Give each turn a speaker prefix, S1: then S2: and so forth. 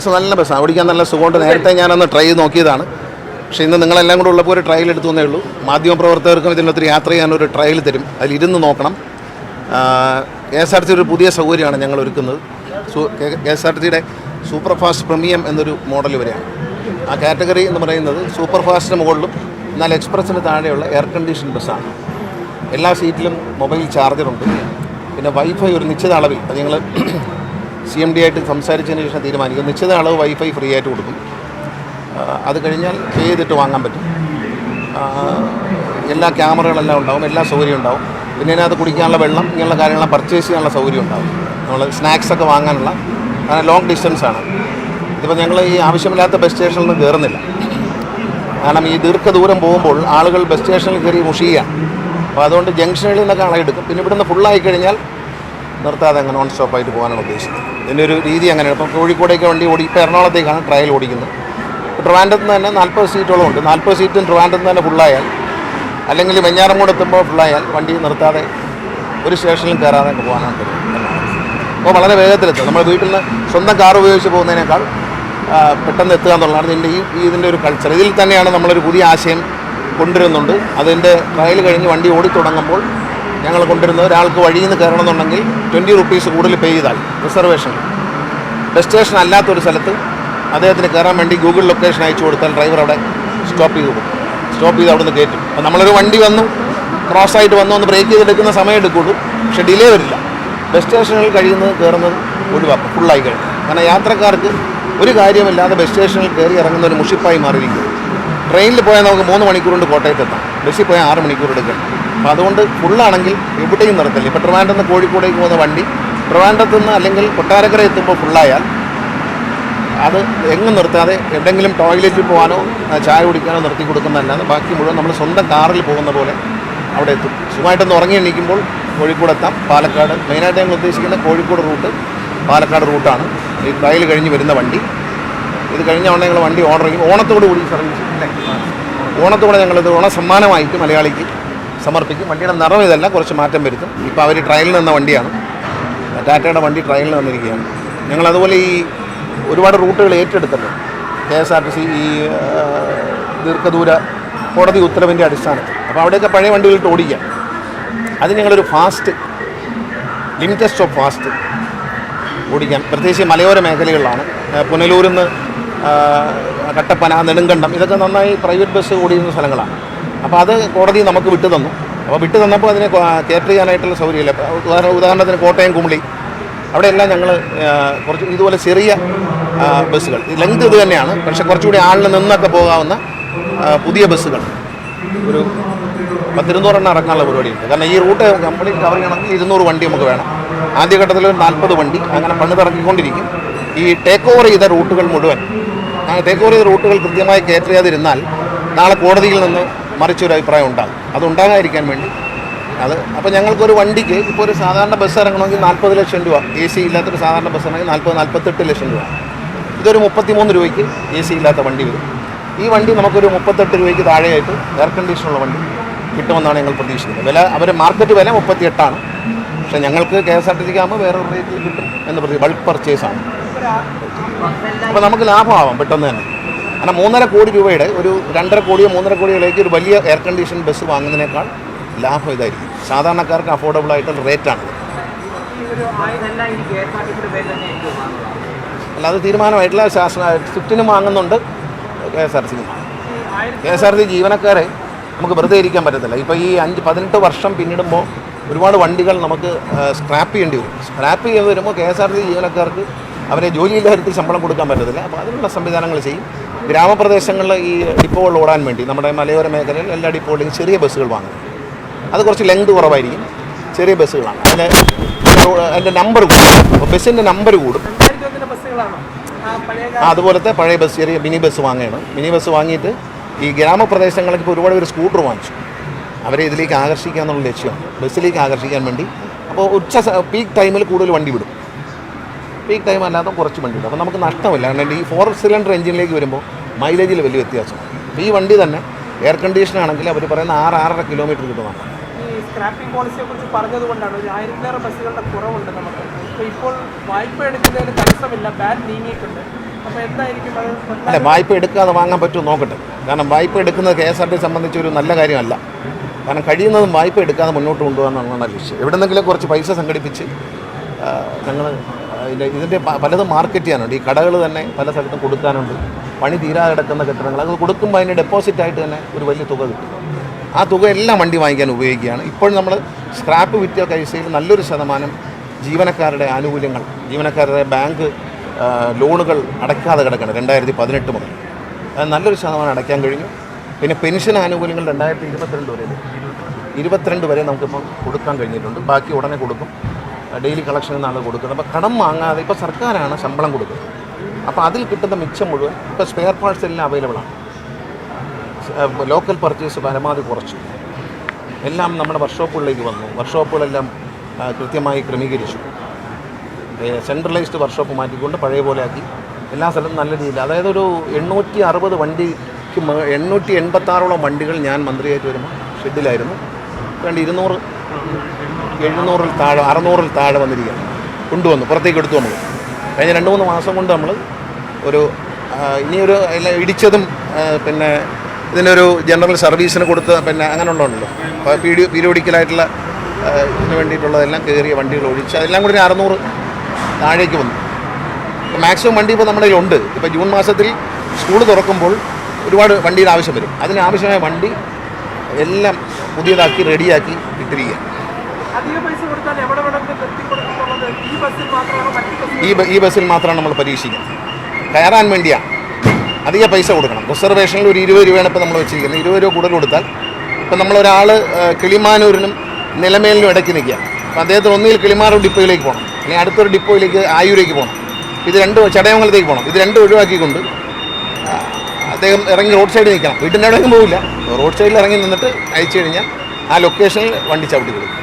S1: Bus നല്ല ബസ്സാണ് ഓടിക്കാൻ നല്ല സുഖമുണ്ട്. നേരത്തെ ഞാനൊന്ന് ട്രൈ നോക്കിയതാണ്. പക്ഷേ ഇന്ന് നിങ്ങളെല്ലാം കൂടെ ഉള്ളപ്പോൾ ഒരു ട്രയൽ എടുത്തു തന്നേ ഉള്ളൂ. മാധ്യമപ്രവർത്തകർക്കും ഇതിനൊത്തിരി യാത്ര ചെയ്യാൻ ഒരു ട്രയൽ തരും. അതിലിരുന്ന് നോക്കണം. കെ എസ് ആർ ടി ഒരു പുതിയ സൗകര്യമാണ് ഞങ്ങൾ ഒരുക്കുന്നത്. കെ എസ് ആർ ടിയുടെ സൂപ്പർ ഫാസ്റ്റ് പ്രീമിയം എന്നൊരു മോഡൽ വരെയാണ് ആ കാറ്റഗറി എന്ന് പറയുന്നത് സൂപ്പർ ഫാസ്റ്റിന് മുകളിലും എന്നാൽ എക്സ്പ്രസ്സിന് താഴെയുള്ള എയർ കണ്ടീഷൻ ബസ്സാണ് എല്ലാ സീറ്റിലും മൊബൈൽ ചാർജറുണ്ട് പിന്നെ വൈഫൈ ഒരു നിശ്ചിത അളവിൽ. അത് ഞങ്ങൾ സി എം ഡി ആയിട്ട് സംസാരിച്ചതിന് ശേഷം തീരുമാനിക്കും. നിശ്ചിത അളവ് വൈഫൈ ഫ്രീ ആയിട്ട് കൊടുക്കും അത് കഴിഞ്ഞാൽ പേ ചെയ്തിട്ട് വാങ്ങാൻ പറ്റും. എല്ലാ ക്യാമറകളെല്ലാം ഉണ്ടാവും എല്ലാ സൗകര്യം ഉണ്ടാവും. പിന്നെ അതിനകത്ത് കുടിക്കാനുള്ള വെള്ളം ഇങ്ങനെയുള്ള കാര്യങ്ങളെല്ലാം പർച്ചേസ് ചെയ്യാനുള്ള സൗകര്യം ഉണ്ടാവും. നമ്മൾ സ്നാക്സൊക്കെ വാങ്ങാനുള്ള. വാങ്ങാനുള്ള ലോങ് ഡിസ്റ്റൻസ് ആണ്. ഇതിപ്പോൾ ഞങ്ങൾ ഈ ആവശ്യമില്ലാത്ത ബസ് സ്റ്റേഷനിൽ നിന്ന് കയറുന്നില്ല കാരണം ഈ ദീർഘദൂരം പോകുമ്പോൾ ആളുകൾ ബസ് സ്റ്റേഷനിൽ കയറി മുഷിയുകയാണ്. അപ്പോൾ അതുകൊണ്ട് ജംഗ്ഷനുകളിൽ നിന്നൊക്കെ ആളെടുക്കും പിന്നെ ഇവിടുന്ന് ഫുള്ളായി കഴിഞ്ഞാൽ നിർത്താതെ അങ്ങ് നോൺ സ്റ്റോപ്പായിട്ട് പോകാനാണ് ഉദ്ദേശിക്കുന്നത് ഇതിന്റെ ഒരു രീതി അങ്ങനെയാണ്. ഇപ്പം കോഴിക്കോടേക്ക് വണ്ടി ഓടി ഇപ്പോൾ എറണാകുളത്തേക്കാണ് ട്രയൽ ഓടിക്കുന്നത്. ട്രിവാൻഡത്ത് നിന്ന് തന്നെ നാൽപ്പത് സീറ്റോളം ഉണ്ട്. നാൽപ്പത് സീറ്റും ട്രിവാൻഡ്രത്ത് തന്നെ ഫുള്ളായാൽ അല്ലെങ്കിൽ വെഞ്ഞാറമൂട് എത്തുമ്പോൾ ഫുള്ളായാൽ വണ്ടി നിർത്താതെ ഒരു സ്റ്റേഷനിലും കയറാതെ പോകാനാണ് അപ്പോൾ വളരെ വേഗത്തിലെത്തും. നമ്മൾ വീട്ടിൽ നിന്ന് സ്വന്തം കാർ ഉപയോഗിച്ച് പോകുന്നതിനേക്കാൾ പെട്ടെന്ന് എത്തുക എന്നുള്ളതാണ് ഇതിന്റെ ഈ ഇതിന്റെ ഒരു കൾച്ചർ ഇതിൽ തന്നെയാണ് നമ്മളൊരു പുതിയ ആശയം കൊണ്ടുവരുന്നുണ്ട്. അതിന്റെ ട്രയൽ കഴിഞ്ഞ് വണ്ടി ഓടി തുടങ്ങുമ്പോൾ ഞങ്ങൾ കൊണ്ടുവരുന്നത് ഒരാൾക്ക് വഴിയിൽ നിന്ന് കയറണമെന്നുണ്ടെങ്കിൽ ട്വന്റി റുപ്പീസ് കൂടുതൽ പേ ചെയ്താൽ റിസർവേഷൻ ബസ് സ്റ്റേഷൻ അല്ലാത്തൊരു സ്ഥലത്ത് അദ്ദേഹത്തിന് കയറാൻ വേണ്ടി ഗൂഗിൾ ലൊക്കേഷൻ അയച്ചു കൊടുത്താൽ ഡ്രൈവർ അവിടെ സ്റ്റോപ്പ് ചെയ്ത് കൊടുക്കും സ്റ്റോപ്പ് ചെയ്ത് അവിടെ നിന്ന് കയറ്റും. അപ്പോൾ നമ്മളൊരു വണ്ടി വന്നു ക്രോസ് ആയിട്ട് വന്നു ഒന്ന് ബ്രേക്ക് ചെയ്തെടുക്കുന്ന സമയം എടുക്കുള്ളൂ. പക്ഷേ ഡിലേ വരില്ല. ബസ് സ്റ്റേഷനിൽ കഴിയുന്നത് കയറുന്നത് ഒഴിവാക്കും ഫുള്ളായി കഴിഞ്ഞു. കാരണം യാത്രക്കാർക്ക് ഒരു കാര്യമില്ലാതെ ബസ് സ്റ്റേഷനിൽ കയറി ഇറങ്ങുന്ന ഒരു മുഷിപ്പായി മാറിയിരിക്കുന്നു. ട്രെയിനിൽ പോയാൽ നമുക്ക് മൂന്ന് മണിക്കൂർ കൊണ്ട് കോട്ടയത്ത് എത്താം ബസ്സിൽ പോയാൽ ആറ് മണിക്കൂർ എടുക്കും. അപ്പോൾ അതുകൊണ്ട് ഫുള്ളാണെങ്കിൽ എവിടെയും നിർത്തില്ല ഇപ്പോൾ ട്രിവാൻഡ്രത്ത് നിന്ന് കോഴിക്കോടേക്ക് പോകുന്ന വണ്ടി ട്രിവാൻഡ്രത്ത് നിന്ന് അല്ലെങ്കിൽ കൊട്ടാരക്കര എത്തുമ്പോൾ ഫുള്ളായാൽ അത് എങ്ങും നിർത്താതെ എവിടെയെങ്കിലും ടോയ്ലറ്റിൽ പോകാനോ ചായ കുടിക്കാനോ നിർത്തി കൊടുക്കുന്നതല്ലാതെ ബാക്കി മുഴുവൻ നമ്മൾ സ്വന്തം കാറിൽ പോകുന്ന പോലെ അവിടെ എത്തും. സുഖമായിട്ടൊന്ന് ഉറങ്ങി എണീക്കുമ്പോൾ കോഴിക്കോട് എത്താം. പാലക്കാട് മെയിനായിട്ട് ഞങ്ങൾ ഉദ്ദേശിക്കുന്ന കോഴിക്കോട് റൂട്ട് പാലക്കാട് റൂട്ടാണ് ഈ ട്രയൽ കഴിഞ്ഞ് വരുന്ന വണ്ടി. ഇത് കഴിഞ്ഞ ഉടനെ ഞങ്ങൾ വണ്ടി ഓർഡർ ചെയ്യും. ഓണത്തോടു കൂടി സർവീസ് ഓണത്തോടെ ഞങ്ങളിത് ഓണ സമ്മാനമായിട്ട് മലയാളിക്ക് സമർപ്പിക്കും. വണ്ടിയുടെ നിറം ഇതല്ല കുറച്ച് മാറ്റം വരുത്തും. ഇപ്പോൾ അവർ ട്രയലിൽ നിന്ന വണ്ടിയാണ്. ടാറ്റയുടെ വണ്ടി ട്രയലിൽ വന്നിരിക്കുകയാണ്. ഞങ്ങളതുപോലെ ഈ ഒരുപാട് റൂട്ടുകൾ ഏറ്റെടുത്തല്ലോ. K S R T C ഈ ദീർഘദൂര കോടതി ഉത്തരവിന്റെ അടിസ്ഥാനത്തിൽ. അപ്പോൾ അവിടെയൊക്കെ പഴയ വണ്ടികളിട്ട് ഓടിക്കാം അത് ഞങ്ങളൊരു ഫാസ്റ്റ് ലിമിറ്റഡ് ഓഫ് ഫാസ്റ്റ് ഓടിക്കാം പ്രത്യേകിച്ച് മലയോര മേഖലകളിലാണ്. പുനലൂരിൽ നിന്ന് കട്ടപ്പന നെടുങ്കണ്ടം ഇതൊക്കെ നന്നായി പ്രൈവറ്റ് ബസ് ഓടിയുന്ന സ്ഥലങ്ങളാണ്. അപ്പോൾ അത് കോടതി നമുക്ക് വിട്ടു തന്നു. അപ്പോൾ വിട്ടു തന്നപ്പോൾ അതിനെ കേറ്റർ ചെയ്യാനായിട്ടുള്ള സൗകര്യമില്ല. ഉദാഹരണത്തിന് കോട്ടയം കുമളി. അവിടെയെല്ലാം ഞങ്ങൾ കുറച്ച് ഇതുപോലെ ചെറിയ ബസ്സുകൾ. ലെങ്ത് ഇത് തന്നെയാണ്. പക്ഷേ കുറച്ചുകൂടി ആളിൽ നിന്നൊക്കെ പോകാവുന്ന പുതിയ ബസ്സുകൾ. ഒരു പത്തിരുന്നൂറെണ്ണം ഇറക്കാനുള്ള പരിപാടിയുണ്ട്. കാരണം ഈ റൂട്ട് കംപ്ലീറ്റ് കവർ ഇരുന്നൂറ് വണ്ടി നമുക്ക് വേണം. ആദ്യഘട്ടത്തിൽ നാൽപ്പത് വണ്ടി. അങ്ങനെ പണിതിറക്കിക്കൊണ്ടിരിക്കും. ഈ ടേക്ക് ഓവർ ചെയ്ത റൂട്ടുകൾ മുഴുവൻ ടേക്ക് ഓവർ ചെയ്ത റൂട്ടുകൾ കൃത്യമായി കയറ്റർ ചെയ്യാതിരുന്നാൽ നാളെ കോടതിയിൽ നിന്ന് മറിച്ചൊരു അഭിപ്രായം ഉണ്ടാകും. അത് ഉണ്ടാകാതിരിക്കാൻ വേണ്ടി. അത് അപ്പോൾ ഞങ്ങൾക്കൊരു വണ്ടിക്ക് ഇപ്പോൾ ഒരു സാധാരണ ബസ് ഇറങ്ങണമെങ്കിൽ നാൽപ്പത് ലക്ഷം രൂപ എ സി ഇല്ലാത്തൊരു സാധാരണ ബസ് ഇറങ്ങി നാൽപ്പത് നാൽപ്പത്തെട്ട് ലക്ഷം രൂപ. ഇതൊരു മുപ്പത്തിമൂന്ന് രൂപയ്ക്ക് എ സി ഇല്ലാത്ത വണ്ടി വരും. ഈ വണ്ടി നമുക്കൊരു മുപ്പത്തെട്ട് രൂപയ്ക്ക് താഴെയായിട്ട് എയർ കണ്ടീഷനുള്ള വണ്ടി കിട്ടുമെന്നാണ് ഞങ്ങൾ പ്രതീക്ഷിക്കുന്നത്. വില അവർ മാർക്കറ്റ് വില മുപ്പത്തിയെട്ടാണ്. പക്ഷേ ഞങ്ങൾക്ക് കെ എസ് ആർ ടി സിക്ക് ആകുമ്പോൾ വേറെ റേറ്റിൽ കിട്ടും എന്ന് പ്രതി ബൾക്ക് പർച്ചേസാണ് അപ്പോൾ നമുക്ക് ലാഭമാവാം പെട്ടെന്ന് തന്നെ. കാരണം മൂന്നര കോടി രൂപയുടെ ഒരു രണ്ടര കോടിയോ മൂന്നര കോടിയോയിലേക്ക് ഒരു വലിയ എയർ കണ്ടീഷൻ ബസ് വാങ്ങുന്നതിനേക്കാൾ ലാഭം ഇതായിരിക്കും. സാധാരണക്കാർക്ക് അഫോർഡബിൾ ആയിട്ടുള്ള
S2: ആയിരിക്കും വാങ്ങുക
S1: അല്ലാതെ തീരുമാനമായിട്ടുള്ള ശാസ്ത്ര സ്വിഫ്റ്റിനും വാങ്ങുന്നുണ്ട്. കെ എസ് ആർ സിക്കും കെ എസ് ആർ സി ജീവനക്കാരെ നമുക്ക് വെറുതെ ഇരിക്കാൻ പറ്റത്തില്ല. ഇപ്പോൾ ഈ അഞ്ച് പതിനെട്ട് വർഷം പിന്നിടുമ്പോൾ ഒരുപാട് വണ്ടികൾ നമുക്ക് സ്ക്രാപ്പ് ചെയ്യേണ്ടി വരും. സ്ക്രാപ്പ് ചെയ്ത് വരുമ്പോൾ കെ എസ് ആർ സി ജീവനക്കാർക്ക് അവരെ ജോലിയില്ലായിരുത്തിൽ ശമ്പളം കൊടുക്കാൻ പറ്റത്തില്ല. അപ്പോൾ അതിനുള്ള സംവിധാനങ്ങൾ ചെയ്യും. ഗ്രാമപ്രദേശങ്ങളിൽ ഈ ഡിപ്പോകൾ ഓടാൻ വേണ്ടി നമ്മുടെ മലയോര മേഖലയിൽ എല്ലാ ഡിപ്പോകളിലും ചെറിയ ബസ്സുകൾ വാങ്ങും. അത് കുറച്ച് ലെങ്ത് കുറവായിരിക്കും. ചെറിയ ബസ്സുകളാണ്. അതിന്റെ അതിന്റെ നമ്പർ കൂടും. ബസ്സിന്റെ നമ്പർ കൂടും. അതുപോലത്തെ പഴയ ബസ് ചെറിയ മിനി ബസ് വാങ്ങുകയാണ്. മിനി ബസ് വാങ്ങിയിട്ട് ഈ ഗ്രാമപ്രദേശങ്ങളിലേക്ക് ഇപ്പോൾ ഒരുപാട് പേര് സ്കൂട്ടർ വാങ്ങിച്ചു. അവരെ ഇതിലേക്ക് ആകർഷിക്കുക എന്നുള്ള ലക്ഷ്യമാണ് ബസ്സിലേക്ക് ആകർഷിക്കാൻ വേണ്ടി. അപ്പോൾ ഉച്ച പീക്ക് ടൈമിൽ കൂടുതൽ വണ്ടി വിടും. പീക്ക് ടൈം അല്ലാതെ കുറച്ച് വണ്ടി അപ്പോൾ നമുക്ക് നഷ്ടമില്ല. കാരണം ഈ ഫോർ സിലിണ്ടർ എഞ്ചിനിലേക്ക് വരുമ്പോൾ മൈലേജിൽ വലിയ വ്യത്യാസം അപ്പോൾ ഈ വണ്ടി തന്നെ എയർ കണ്ടീഷൻ ആണെങ്കിൽ അവർ പറയുന്ന ആറ് ആറര കിലോമീറ്റർ കിട്ടുന്നതാണ്.
S2: സ്ക്രാപ്പിംഗ് പോളിസിയെ കുറിച്ച് പറഞ്ഞതുകൊണ്ടാണ് ഒരു ആയിരത്തിലേറെ ബസ്സുകളുടെ കുറവുണ്ട് നമുക്ക്. അപ്പോൾ ഇപ്പോൾ വായ്പ എടുക്കുന്നതിന് തടസ്സമില്ല. ബാൻ നീങ്ങിയിട്ടുണ്ട്.
S1: അല്ല വായ്പ എടുക്കാതെ വാങ്ങാൻ പറ്റുമോ നോക്കട്ടെ. കാരണം വായ്പ എടുക്കുന്നത് കെ എസ് ആർ ടി സംബന്ധിച്ച് ഒരു നല്ല കാര്യമല്ല. കാരണം കഴിയുന്നതും വായ്പ എടുക്കാതെ മുന്നോട്ട് കൊണ്ടുപോകാമെന്നാണ് ലക്ഷ്യം. എവിടെന്നെങ്കിലും കുറച്ച് പൈസ സംഘടിപ്പിച്ച് ഞങ്ങൾ ഇതിന്റെ പലതും മാർക്കറ്റ് ചെയ്യാനുണ്ട്. ഈ കടകൾ തന്നെ പല സ്ഥലത്തും കൊടുക്കാനുണ്ട്. പണി തീരാതെ കിടക്കുന്ന കെട്ടിടങ്ങൾ അത് കൊടുക്കുമ്പോൾ അതിന് ഡെപ്പോസിറ്റ് ആയിട്ട് തന്നെ ഒരു വലിയ തുക കിട്ടും. ആ തുക എല്ലാം വണ്ടി വാങ്ങിക്കാൻ ഉപയോഗിക്കുകയാണ്. ഇപ്പോഴും നമ്മൾ സ്ക്രാപ്പ് വിറ്റ പൈസയിൽ നല്ലൊരു ശതമാനം ജീവനക്കാരുടെ ആനുകൂല്യങ്ങൾ ജീവനക്കാരുടെ ബാങ്ക് ലോണുകൾ അടയ്ക്കാതെ കിടക്കണം രണ്ടായിരത്തി പതിനെട്ട് മുതൽ. നല്ലൊരു ശതമാനം അടയ്ക്കാൻ കഴിഞ്ഞു. പിന്നെ പെൻഷൻ ആനുകൂല്യങ്ങൾ രണ്ടായിരത്തി ഇരുപത്തിരണ്ട് വരെ ഇരുപത്തിരണ്ട് വരെ നമുക്കിപ്പോൾ കൊടുക്കാൻ കഴിഞ്ഞിട്ടുണ്ട്. ബാക്കി ഉടനെ കൊടുക്കും. ഡെയിലി കളക്ഷൻ എന്നാണ് കൊടുക്കുന്നത്. അപ്പോൾ കടം വാങ്ങാതെ ഇപ്പോൾ സർക്കാരാണ് ശമ്പളം കൊടുക്കുന്നത്. അപ്പോൾ അതിൽ കിട്ടുന്ന മിച്ചം മുഴുവൻ ഇപ്പോൾ സ്പെയർ പാർട്സ് എല്ലാം അവൈലബിൾ ആണ്. ലോക്കൽ പർച്ചേസ് പരമാവധി കുറച്ചു. എല്ലാം നമ്മുടെ വർക്ക്ഷോപ്പുകളിലേക്ക് വന്നു. വർക്ക്ഷോപ്പുകളെല്ലാം കൃത്യമായി ക്രമീകരിച്ചു. സെൻട്രലൈസ്ഡ് വർക്ക്ഷോപ്പ് മാറ്റിക്കൊണ്ട് പഴയ പോലെ ആക്കി. എല്ലാ സ്ഥലത്തും നല്ല രീതിയിൽ. അതായത് ഒരു എണ്ണൂറ്റി അറുപത് വണ്ടിക്ക് എണ്ണൂറ്റി എൺപത്താറോളം വണ്ടികൾ ഞാൻ മന്ത്രിയായിട്ട് വരുമ്പോൾ ഷെഡിലായിരുന്നു. രണ്ട് ഇരുന്നൂറ് എഴുന്നൂറിൽ താഴെ അറുന്നൂറിൽ താഴെ വന്നിരിക്കുകയാണ് കൊണ്ടുവന്നു പുറത്തേക്ക് എടുത്തു നമ്മൾ കഴിഞ്ഞ രണ്ട് മൂന്ന് മാസം കൊണ്ട് നമ്മൾ ഒരു ഇനിയൊരു എല്ലാം ഇടിച്ചതും പിന്നെ ഇതിനൊരു ജനറൽ സർവീസിന് കൊടുത്ത് പിന്നെ അങ്ങനെ അപ്പോൾ പീഡി പീരിയോഡിക്കലായിട്ടുള്ള ഇതിന് വേണ്ടിയിട്ടുള്ളതെല്ലാം കയറിയ വണ്ടികൾ ഒഴിച്ച് അതെല്ലാം കൂടി അറുന്നൂറ് താഴേക്ക് വന്നു. മാക്സിമം വണ്ടി ഇപ്പോൾ നമ്മുടെ ഉണ്ട് ഇപ്പോൾ ജൂൺ മാസത്തിൽ സ്കൂൾ തുറക്കുമ്പോൾ ഒരുപാട് വണ്ടിയുടെ ആവശ്യം വരും. അതിനാവശ്യമായ വണ്ടി എല്ലാം പുതിയതാക്കി റെഡിയാക്കി ഇട്ടിരിക്കുക
S2: ഈ
S1: ഈ ബസ്സിൽ മാത്രമാണ് നമ്മൾ പരീക്ഷിക്കുന്നത്. കയറാൻ വേണ്ടിയാണ് അധിക പൈസ കൊടുക്കണം. റിസർവേഷനിൽ ഒരു ഇരുപത് രൂപയാണ് ഇപ്പോൾ നമ്മൾ വെച്ചിരിക്കുന്നത്. ഇരുപത് രൂപ കൂടുതൽ കൊടുത്താൽ ഇപ്പം നമ്മളൊരാൾ കിളിമാനൂരിനും നിലമേലിനും ഇടയ്ക്ക് നിൽക്കുക. അപ്പോൾ അദ്ദേഹത്തിന് ഒന്നിൽ കിളിമാനൂർ ഡിപ്പോയിലേക്ക് പോകണം. അല്ലെങ്കിൽ അടുത്തൊരു ഡിപ്പോയിലേക്ക് ആയൂരേക്ക് പോകണം. ഇത് രണ്ട് ചടയമംഗലത്തേക്ക് പോകണം. ഇത് രണ്ടും ഒഴിവാക്കിക്കൊണ്ട് അദ്ദേഹം ഇറങ്ങി റോഡ് സൈഡിൽ നിൽക്കണം. വീട്ടിന്റെ അവിടെയൊന്നും പോകില്ല റോഡ് സൈഡിൽ ഇറങ്ങി നിന്നിട്ട് അയച്ചു കഴിഞ്ഞാൽ ആ ലൊക്കേഷനിൽ വണ്ടി ചവിട്ടി കൊടുക്കും.